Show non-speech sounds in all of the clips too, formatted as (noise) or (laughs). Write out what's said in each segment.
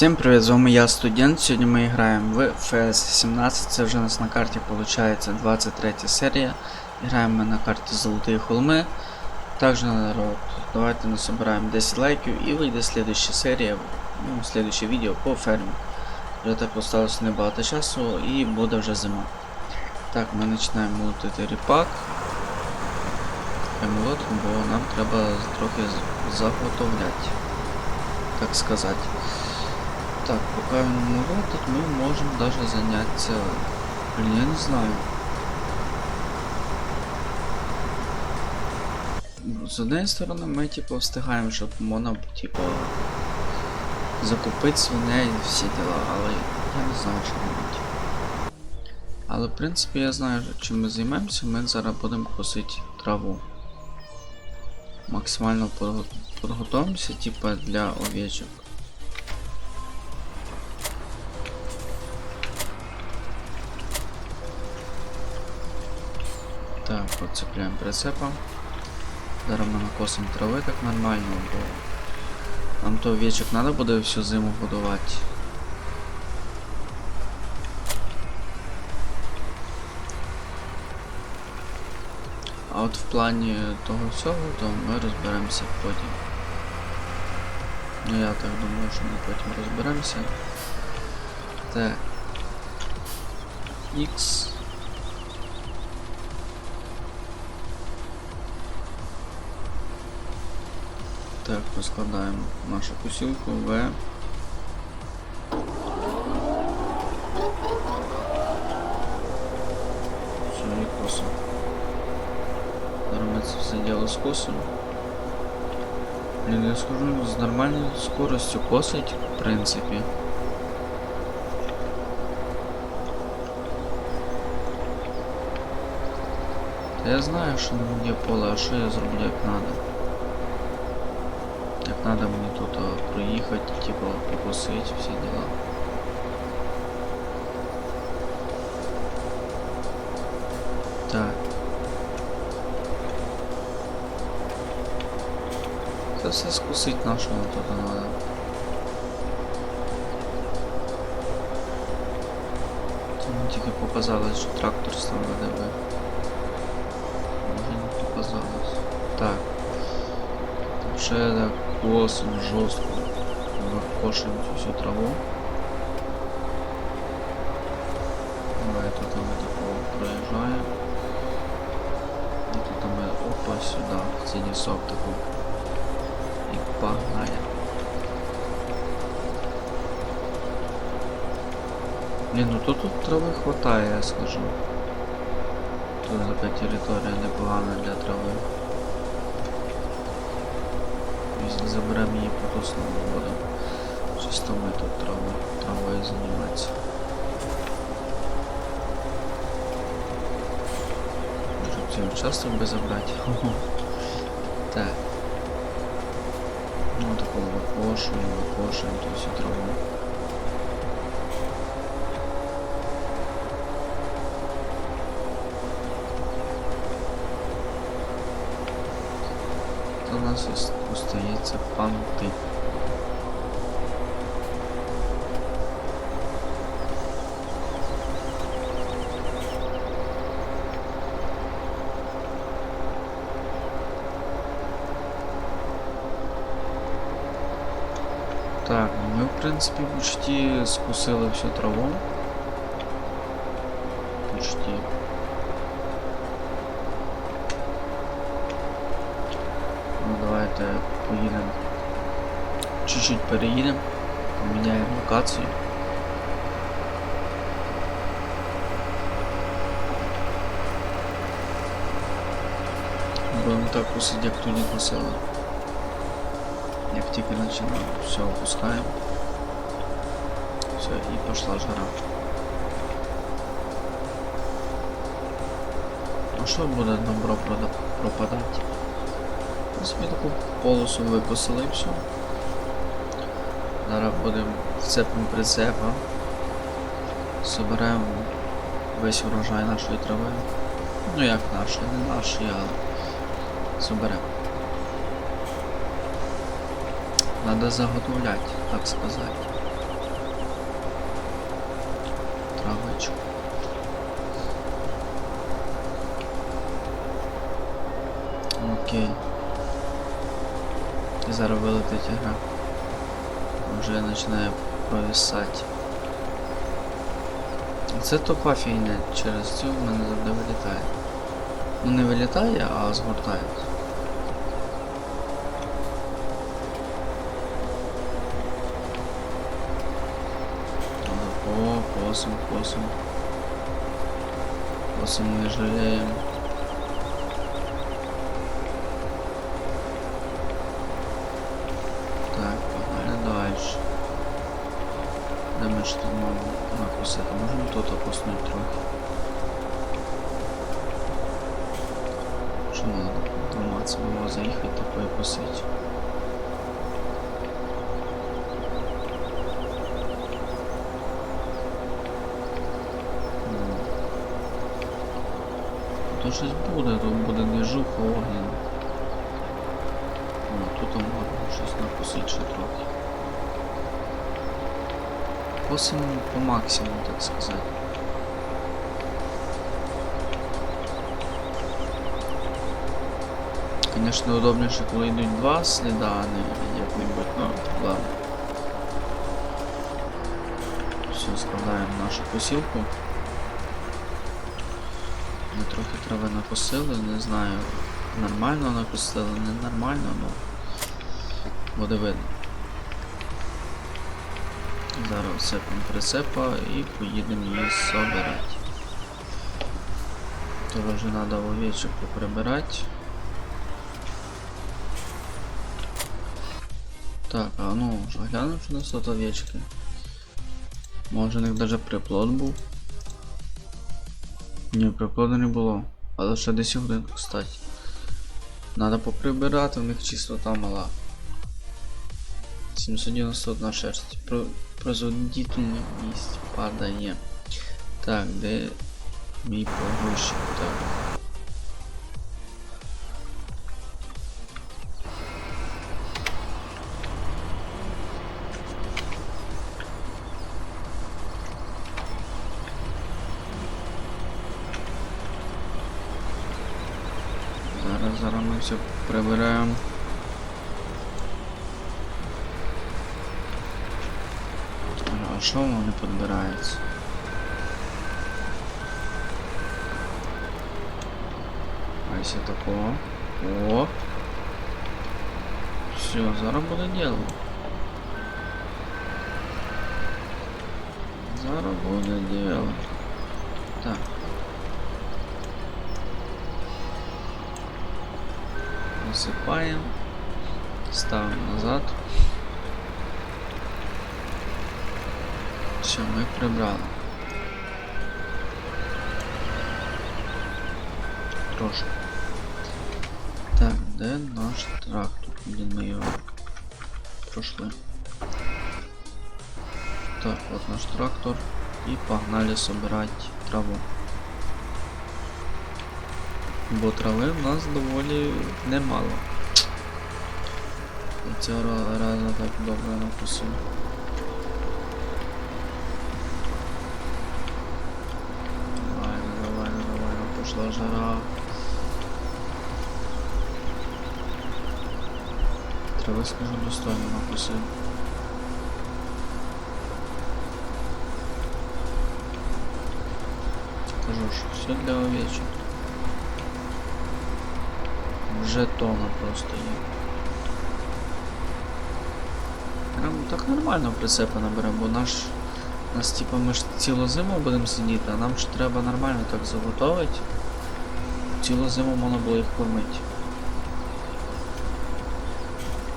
Всім привіт, з вами я студент. Сьогодні ми граємо в FS 17. Це вже у нас на карті виходить 23 серія. Граємо ми на карті Золоті Холми. Також народ, давайте насобираємо 10 лайків і вийде слідуща серія, ну, слідуще відео по фермі. Вже так осталось небагато часу і буде вже зима. Так, ми починаємо молотити ріпак. Молотимо, бо нам треба трохи заготовляти, так сказати. Так, пока він молотить, ми можемо даже заняться. Блін, я не знаю. З однієї сторони ми типу встигаємо, щоб можна типу закупити свиней і всі діла, але я не знаю, що робити. Але в принципі я знаю, чим ми займемося, ми зараз будемо косити траву. Максимально підготуємося, типа для овечок. Так, подцепляємо прицепом. Зараз ми накосимо трави так нормально, бо нам то овечок треба буде всю зиму годувати. А от в плані того всього, то ми розберемося потім. Ну я так думаю, що ми потім розберемося. Так. X. Так, розкладаємо нашу косілку В. Все, і косимо. Зараз ми це все діло скосимо. Блін, я скажу, з нормальною скоростю косить, в принципі. Я знаю, що не є поле, а що я зроблю як надо. Надо мені тут а, проїхати, типа покосити всі діла. Так. Це все скусить нашого тут надо. Тільки показалось, що трактор став ВДВ. Ще так косим жорстко. Всю траву. Давай тут ми такого проїжджаємо. І тут ми опа сюди, в цей лісок таку. І погнали. Блін, ну тут, тут трави хватає, я скажу. Тут така територія непогана для трави. Якщо заберемо її ту сторону будемо. Чисто ми тут трави, травою займатися. Може цей участок би забрати. (laughs) Так. Ну такого викошуємо, викошуємо есть всю траву. У нас ос- остається панти. Так, ми в принципі почти скусили всю траву. Почти. Ну давайте поїдемо. Чуть-чуть переїдемо, поміняємо локацію. Будемо так кусити, як тоді косили. Як тільки починав, все опускаємо. Все, і пошла жара. А що буде добро пропадати? Ми собі таку полосу викосили і все. Зараз ходимо вцепимо прицепа. Соберемо весь урожай нашої трави. Ну як нашої, не нашої, але соберемо. Надо заготовлять, так сказати. Травочку. Окей. Зараз вилетить гра. Вже починає провісати. Це тупа фігня, через цю в мене завжди вилітає. Ну не вилітає, а згортає. О, косим, косим. Косим не жалеем. Ж тут можемо накусити? Можемо тут опуснути трохи. Що надо? Дома це було заїхати такої посить. То щось буде, тут буде движуха огняна. О, тут можна щось накусити ще трохи. Косимо по максимуму, так сказати. Конечно, удобніше, коли йдуть два сліда, а не як-небудь, ну, ладно. Все, складаємо нашу посілку. Ми трохи трави накосили, не знаю, нормально накосили, ненормально, ну буде видно. Зараз всипемо прицепа і поїдемо її собирати. Того вже треба овечок поприбирати. Так, а ну, ж глянемо, що у нас тут овечки. Може у них навіть приплод був. Ні, приплоду не було. Але ще 10 годин, кстати. Надо поприбирати, у них чистота мала. 791 шерсть. Про... Производительність падає. Так, де мій погрузчик? Так. Зараз, зараз ми все прибираємо. А що воно не підбирається? А якщо такого? О! Все, зараз буде діло. Зараз буде діло. Так. Насыпаем, ставим назад. Все, ми прибрали. Трошки. Так, де наш трактор? Блін, ми його пройшли. Так, вот наш трактор. І погнали собирать траву. Бо трави в нас доволі немало. І цього разу так добре накусив. жара. Трави, скажу, достойно накусив. Кажу ж, все для овечек. Вже тона просто є. Прям так нормально прицепи наберемо, бо наш. Нас типа ми ж цілу зиму будемо сидіти, а нам ж треба нормально так заготовити. Цілу зиму можна було їх кормити.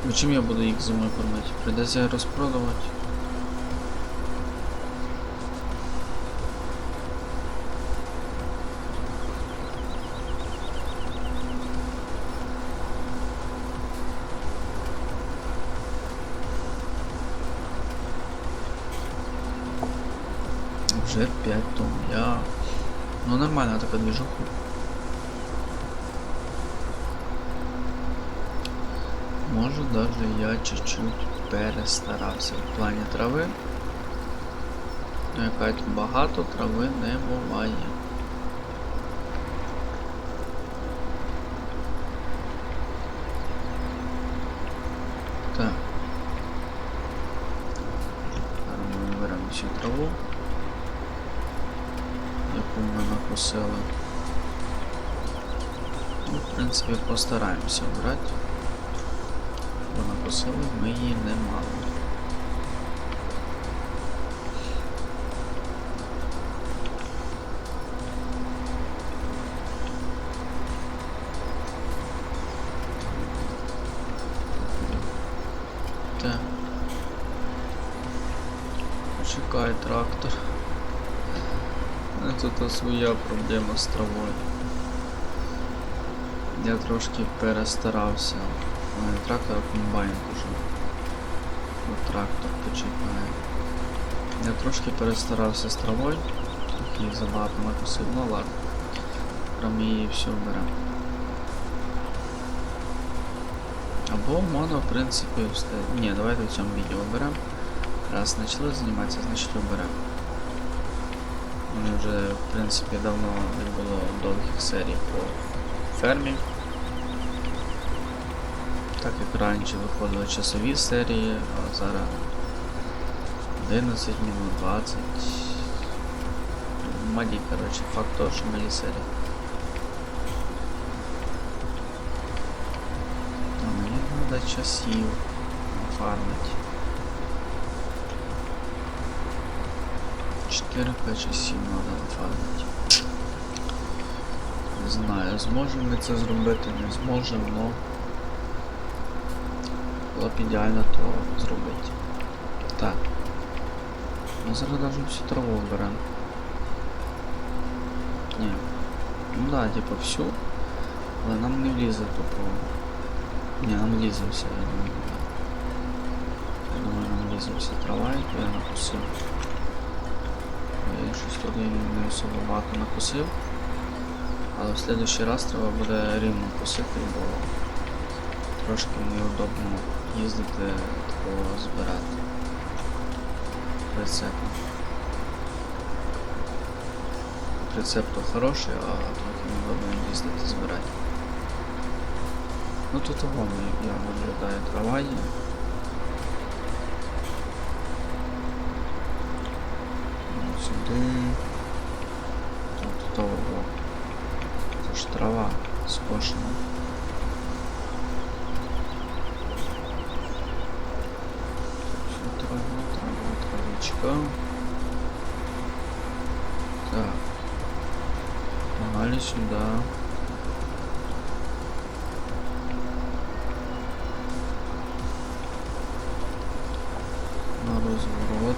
Ну чим я буду їх зимою кормити? Придеться їх розпродавати. Вже 5 тонн. Я... Ну нормальна така движуха. Може даже я чуть-чуть перестарався в плані трави. Ну, Яка тут багато трави не буває. Так. Зараз ми виберемо всю траву, яку ми накосили. Ну, в принципі, постараємося обрати. Бо накосили ми її немало. Так. Чекай трактор. Тут своя проблема з травою. Я трошки перестарався. Не трактор, комбайн. От трактор почекає. Я трошки перестарався з травою. Такий забагато накосив, ну ладно. Прям її все беремо. Або можна, в принципі, вставити. Ні, давайте в цьому відео беремо. Раз почали займатися, значить оберемо. Мені вже, в принципі, давно не було довгих серій по фермі. Так як раніше виходили часові серії, а зараз 11 минут 20. Малі, коротше, факт того, що малі серії. А мені треба часів нафармити. 4-5 часів треба нафармити. Не знаю, зможемо ми це зробити, не зможемо, но було б ідеально то зробити. Так. Ми зараз навіть всю траву беремо. Ні. Ну да, типа всю. Але нам не влізе тупо. Ні, нам влізе все, я думаю. Я думаю, нам влізе вся трава, яку я накусив. Я щось туди не особо багато накусив. Але в следующий раз треба буде рівно косити, бо трошки неудобно їздити такого збирати. Прицепом. Прицеп то хороший, а трохи неудобно їздити збирати. Ну тут вон я виглядає трава. Ну, Сюди. Тут того. Це ж трава скошена. Всю траву, траву, травичка. Так. Погнали сюда. На розворот.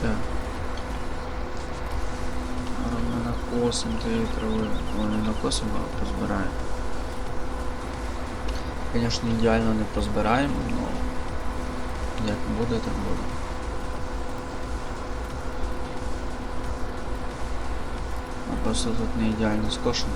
Так. А ми накосимо тієї трави. Вони накосимо, а позбираємо. Звісно, ідеально не позбираємо, але як буде, так буде. А просто тут не ідеально скошено.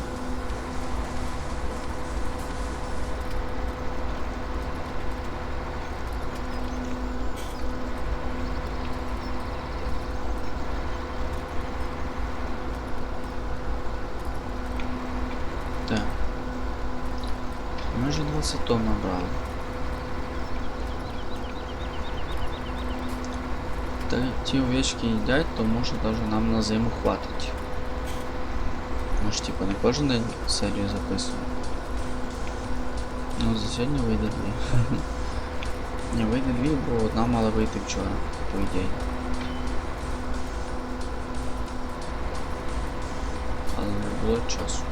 11 тонн набрали. Та ті овечки їдять, то може даже нам на зиму хватить. Ми ж типа не кожен день серію записуємо. Ну за сьогодні вийде дві. (laughs) Не вийде дві, бо одна мала вийти вчора, по ідеї. Але не було часу.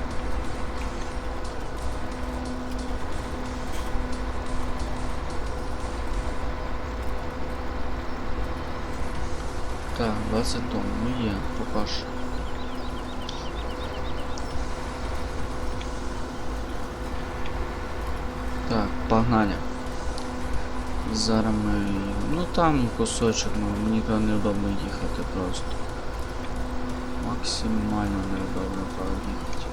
Так, 20 тонн, ну є, поки що. Так, погнали. Зараз ми. Ну там кусочок, ну мені то неудобно їхати просто. Максимально неудобно проїхати.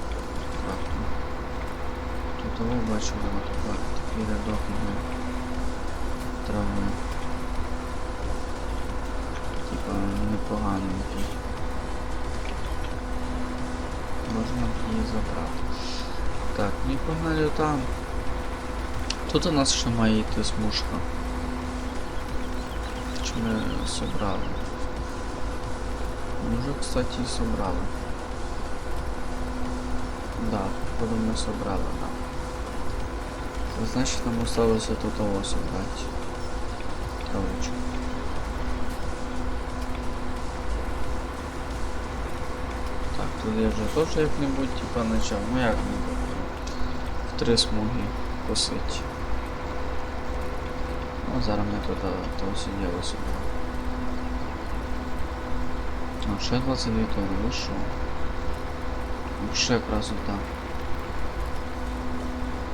Трактор. Тут того бачу, воно тепер такий рядок іде трави. Непоганенький. Можна б її забрати. Так, ну і погнали там. Тут у нас ще має йти смужка. Чи ми собрали? Може, кстати, і собрали. Да, походу ми собрали, да. Значить нам осталося тут того собрати. Травичку. Тут я вже теж як-небудь типа почав, Ну як небудь. В три смуги косить. Ну, зараз ми тут того діло собі. Ну, ще 22 тонни, ну що? Ще красота.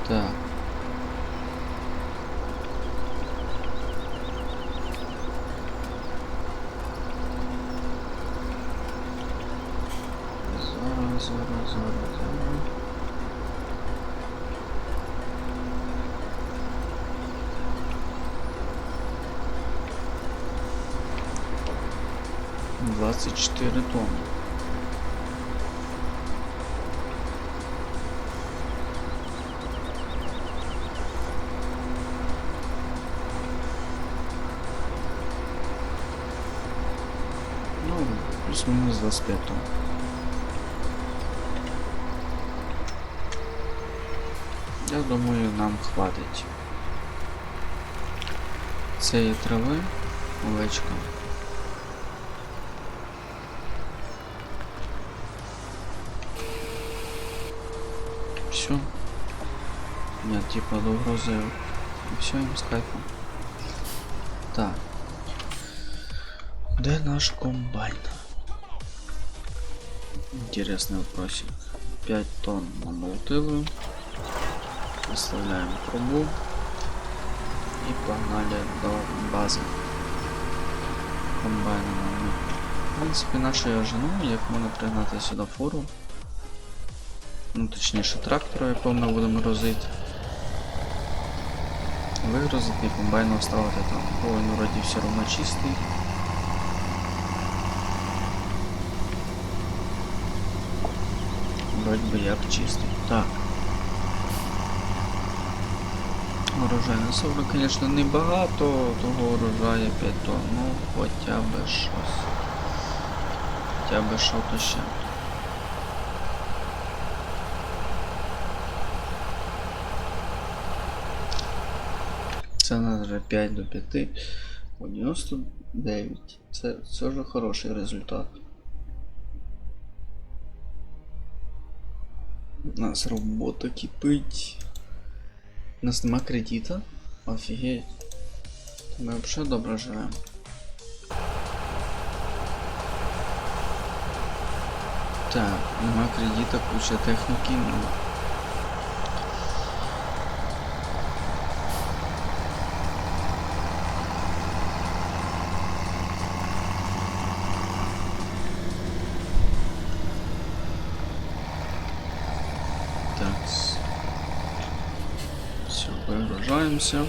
Так. Зараз, зараз, зараз, зараз. Двадцать четыре тонны. Ну, плюс-минус 25 тонн. Я думаю, нам хватить. Цієї трави овечка. Все. Нет, типа до угрозы. И все им с кайфом. Так. Де наш комбайн? Интересный вопросик. 5 тонн намолотили. Оставляем трубу. И погнали до базы. Комбайна. В принципі, нашу я жену, як можна пригнати сюди фуру. Ну, точніше трактора, якого ми будемо грузити. Вигрузити і комбайну вставити там. Бо він вроді все одно чистий. Вроді би як чистий. Так. Урожай на собрано, звісно, небагато того урожаю 5 тонн, ну хоча б щось. Хоча б що то ще. Це у нас вже 5 до 5 по 99. Це, це вже хороший результат. У нас робота кипить. У нас нема кредита? Офігеть. То Ми взагалі добре живемо. Так, нема кредита, куча техніки, ну. Так. Все, выгружаемся.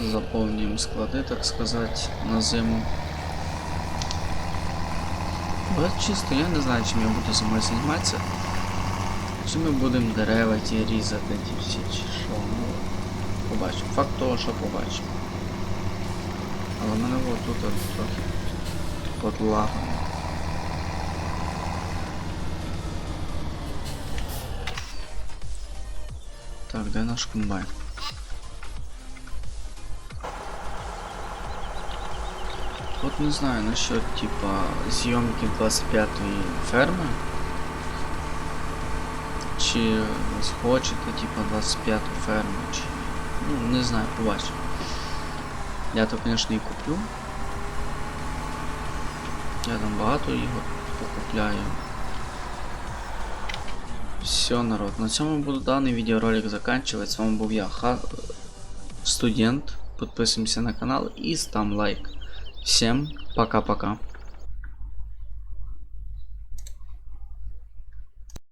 Заполним склады, так сказать, на зиму. Вот чисто, я не знаю, чим я буду зимою займатися. Чи ми будемо дерева ті різати, ті всі, чи що. Ну, побачимо. Факт того, що побачимо. Але мене от тут трохи подлагано. Так, де наш комбайн? От не знаю насчет типа зйомки 25-ї ферми. Чи схочете типа 25-ту ферму, чи. Ну, не знаю, побачимо. Я то, звісно, і куплю. Я там багато ігор покупляю. Все, народ, на цьому буду даний відеоролик заканчивать. С вами був я, Ха... студент. Подписываемся на канал и стам лайк. Всем пока-пока.